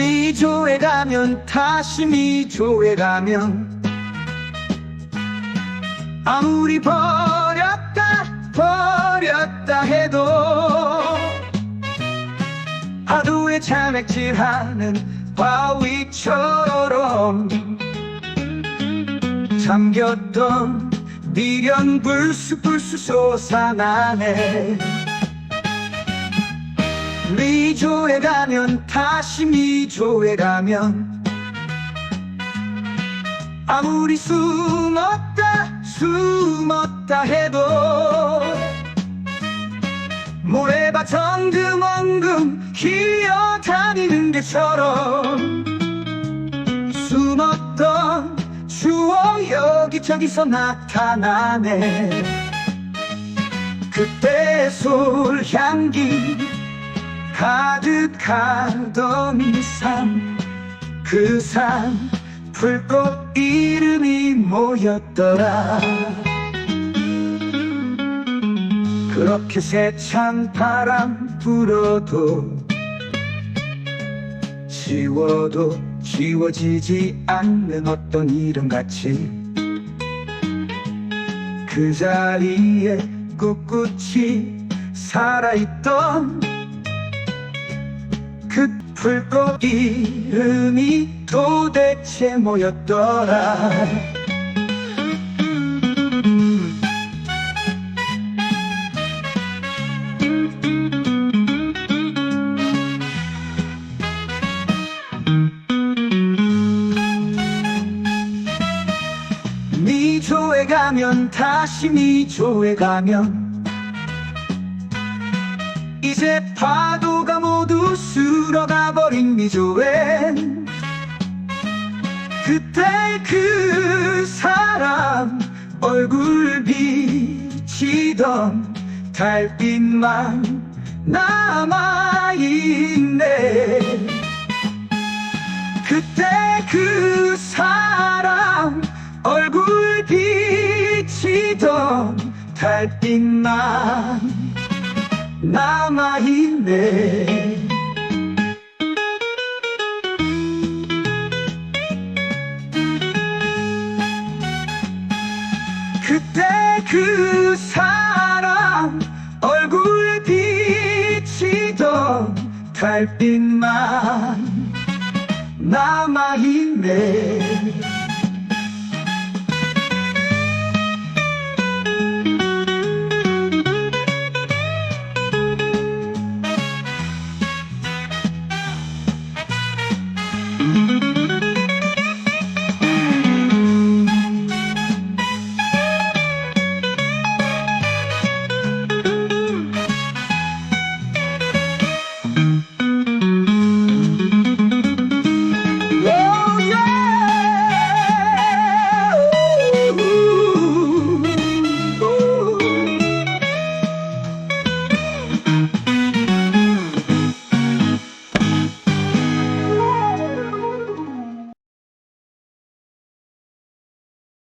미조에 가면 다시 미조에 가면 아무리 버렸다 버렸다 해도 하루에 잔액질하는 바위처럼 잠겼던 미련 불쑥불쑥 솟아나네 미조에 가면 다시 미조에 가면 아무리 숨었다 숨었다 해도 모래밭 엉금엉금 기어다니는 개처럼 숨었던 추억 여기저기서 나타나네. 그때 솔 향기 가득하던 산그산 불꽃 이름이 뭐였더라? 그렇게 세찬 바람 불어도 지워도 지워지지 않는 어떤 이름같이 그 자리에 꿋꿋이 살아있던 그 불꽃 이름이 도대체 뭐였더라? 미조에 가면 다시 미조에 가면 이제 파도가 모두 쓸어가 버린 미조엔 그때 그 사람 얼굴 비치던 달빛만 남아있네. 그때 그 사람 얼굴 비치던 달빛만 남아있네. 그때 그 사람 얼굴 비치던 달빛만 남아있네